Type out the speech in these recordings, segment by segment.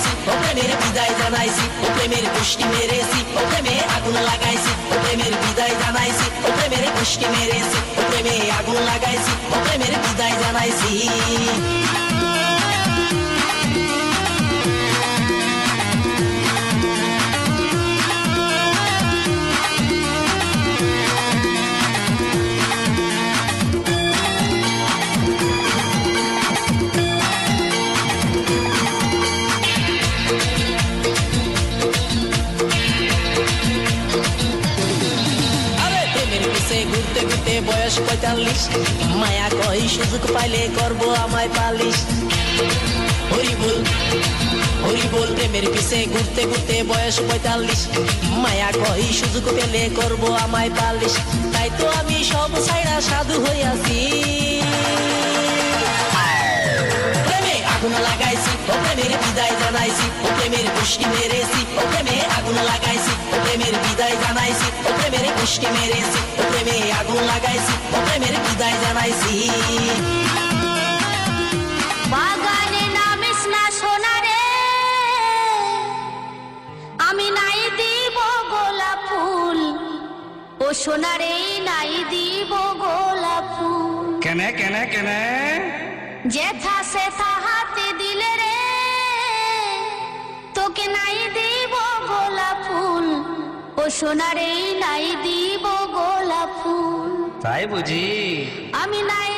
লাগাইছি ও প্রেমের বিদায় জানাইছি ও প্রেমের পুষ্টি মেরেছি ও প্রেমে আগুন লাগাইছি ও প্রেমের বিদায় জানাইছি ও প্রেমের পুষ্টি মেরেছি ও প্রেমে আগুন লাগাইছি ও প্রেমের বিদায় জানাইছি বয়স পঁয়তাল্লিশ। মায়া কই সুযোগ পাইলে করব আমায় পালিশ। হরি বল হরি বল, প্রেমের পিছে ঘুরতে ঘুরতে বয়স পঁয়তাল্লিশ। মায়া কই সুযোগ পেলে করব আমায় পালিশ। তাই তো আমি সব সাইডা সাধু হইয়াছি আগুন লাগাইছি, ও প্রেমের বিদায় জানাইছি, ও প্রেমের পুষ্টি মেরেছি, ও প্রেমে আগুন লাগাইছি। বিদায় জানাইছি ও প্রেমের পুষ্টি মেরেছি ও প্রেমে আগুন লাগাইছি ও প্রেমের বিদায় জানাইছি বাগানে নামিস না সোনারে আমি নাই দিব গোলাপ ফুল ও সোনারে নাই দিব গোলাপ ফুল। কেনে কেনে কেনে? যেথা সেথা হাতে সোনারে নাই দিব গোলাপ ফুল। তাই বুঝি। আমি নাই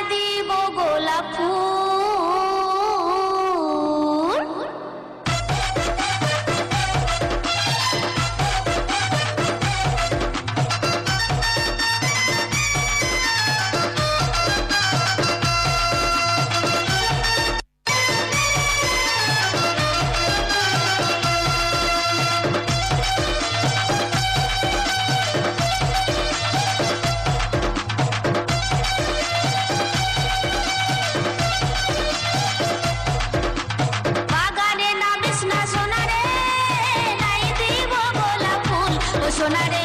sonare.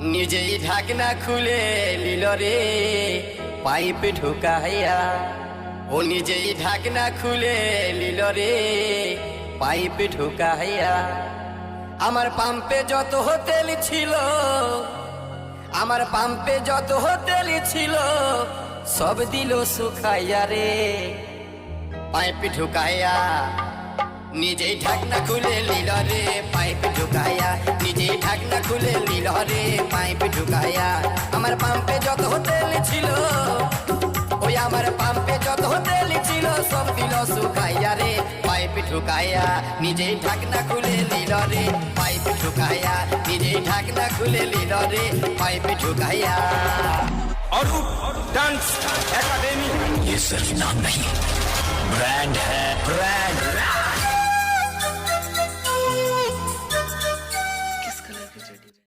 নিজেই ঢাকনা খুলে লিল রে, পাইপ ঢুকাইয়া। ও নিজেই ঢাকনা খুলে লিল রে, পাইপ ঢুকাইয়া। আমার পাম্পে যত হোটেল ছিল, আমার পাম্পে যত হোটেল ছিল, সব দিল শুকাইয়া রে। পাইপ ঢুকাইয়া নিজেই ঢাকনা খুলে লিল রে পাইপ ঢুকাইয়া নিজেই ঢাকনা খুলে লিল রে পাইপ ঢুকাইয়া আমার পাম্পে যত হোটেল ছিল ওই আমার পাম্পে যত হোটেল ছিল সব দিল শুকাইয়া রে পাইপ ঢুকাইয়া নিজেই ঢাকনা খুলে লিল রে পাইপ ঢুকাইয়া নিজেই ঢাকনা খুলে লিল রে পাইপ ঢুকাইয়া अरूप डांस एकेडमी ये सिर्फ नाम नहीं ब्रांड है ब्रांड